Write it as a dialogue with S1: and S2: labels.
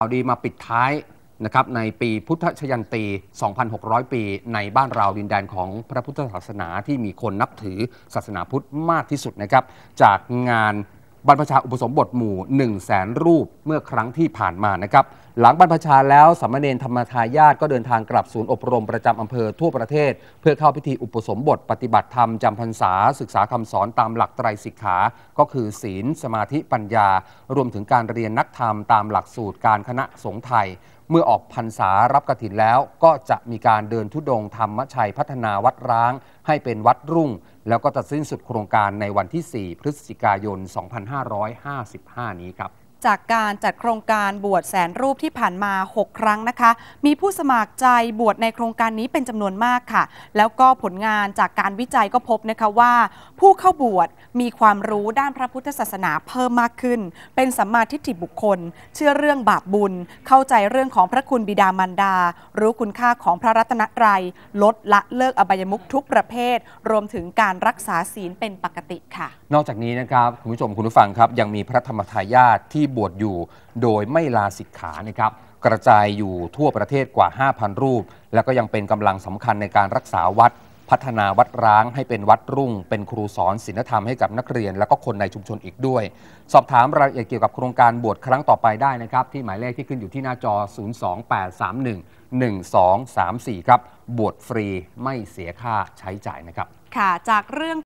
S1: ข่าวดีมาปิดท้ายนะครับในปีพุทธชยันตี 2,600 ปีในบ้านเราดินแดนของพระพุทธศาสนาที่มีคนนับถือศาสนาพุทธมากที่สุดนะครับ จากงาน บรรพชาอุปสมบทหมู่1 0 0 0 0แสนรูปเมื่อครั้งที่ผ่านมานะครับ หลังบรรพชาแล้วสามเณรธรรมทายาทก็เดินทางกลับศูนย์อบรมประจำอำเภอทั่วประเทศ เพื่อเข้าพิธีอุปสมบทปฏิบัติธรรมจำพรรษา ศึกษาคำสอนตามหลักไตรสิกขา ก็คือศีล สมาธิปัญญา รวมถึงการเรียนนักธรรมตามหลักสูตรการคณะสงฆ์ไทย เมื่อออกพรรษารับกฐินแล้วก็จะมีการเดินทุดงค์ธรรมชัยพัฒนาวัดร้าง ให้เป็นวัดรุ่ง แล้วก็จะสิ้นสุดโครงการในวันที่ 4 พฤศจิกายน 2555 นี้ครับ
S2: จากการจัดโครงการบวชแสนรูปที่ผ่านมา 6 ครั้งนะคะ มีผู้สมัครใจบวชในโครงการนี้เป็นจำนวนมากค่ะ แล้วก็ผลงานจากการวิจัยก็พบนะคะว่า ผู้เข้าบวชมีความรู้ด้านพระพุทธศาสนาเพิ่มมากขึ้น เป็นสัมมาทิฏฐิบุคคล เชื่อเรื่องบาปบุญ เข้าใจเรื่องของพระคุณบิดามารดา รู้คุณค่าของพระรัตนตรัย ลดละเลิกอบายมุขทุกประเภท รวมถึงการรักษาศีลเป็นปกติค่ะ
S1: นอกจากนี้นะครับคุณผู้ชมคุณผู้ฟังครับยังมีพระธรรมทายาทที่บวชอยู่ โดยไม่ลาสิกขานะครับกระจายอยู่ทั่วประเทศกว่า 5,000 รูป แล้วก็ยังเป็นกำลังสำคัญในการรักษาวัด พัฒนาวัดร้างให้เป็นวัดรุ่ง เป็นครูสอนศีลธรรมให้กับนักเรียน และก็คนในชุมชนอีกด้วย สอบถามรายละเอียดเกี่ยวกับโครงการบวชครั้งต่อไปได้นะครับ ที่หมายเลขที่ขึ้นอยู่ที่หน้าจอ 02831 1234 ครับ บวชฟรีไม่เสียค่าใช้จ่ายนะครับ
S2: ค่ะจากเรื่อง